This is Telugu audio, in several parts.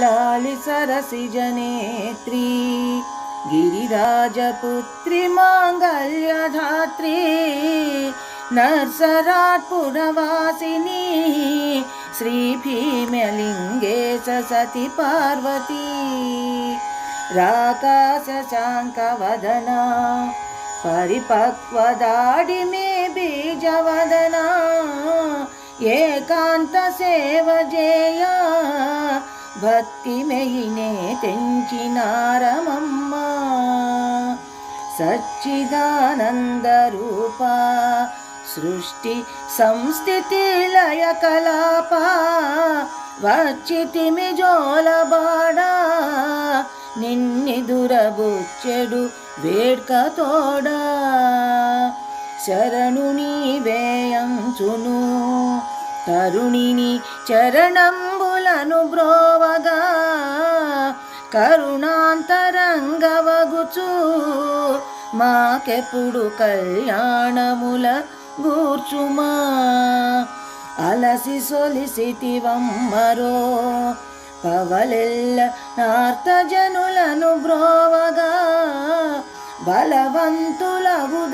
లాలి సరసిజనేత్రీ గిరిరాజపుత్రి మాంగళ్యధాత్రీ నర్సరాట్ పురవాసిని శ్రీ భీమలింగే సతి పార్వతీ రాకాశశాంకవదనా పరిపక్వదాడి భక్తి మెయినే తెంచినారమమ్మ. సచ్చిదానంద రూప సృష్టి సంస్థితి లయ కలాప వచ్చితిమి జోలబాడా నిన్నెదురబుచ్చెడు వేడ్కతోడా శరణు నీవేయంచును తరుణిని చరణం కరుణలను బ్రోవగా కరుణాంతరంగవగుచు. మాకెప్పుడు కళ్యాణముల గూర్చుమా? అలసి సొలిసితివమ్మరో పవలెల్ల నార్తజనులను బ్రోవగా బలవంతుల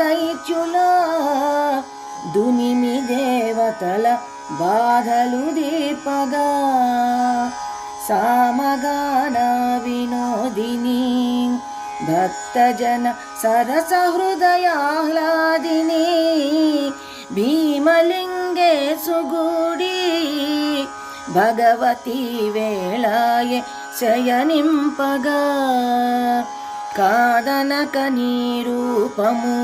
దైత్యుల దునిమి తల బాధలు దీపగా సామగాన వినోదిని భక్తజన సరస హృదయాహ్లాదిని భీమలింగే సుగుడి భగవతి వేళాయ శయనింపగా కాదనక నీ రూపము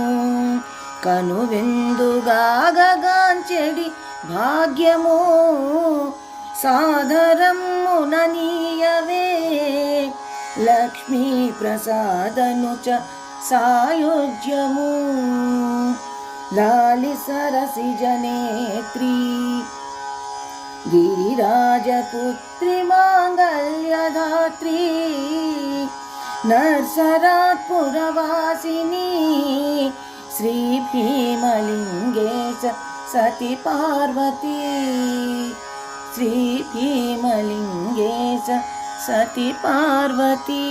చెడి భాగ్యము సాదరముననీయవే లక్ష్మీ ప్రసాదను చ సాయుజ్యము లాలి సరసి జనేత్రీ. గిరిరాజపుత్రి మాంగళ్యధాత్రీ. నర్సరాట్ పురవాసిని శ్రీ భీమలింగేశ సతి పార్వతీ. శ్రీ భీమలింగేశ సతి పార్వతీ.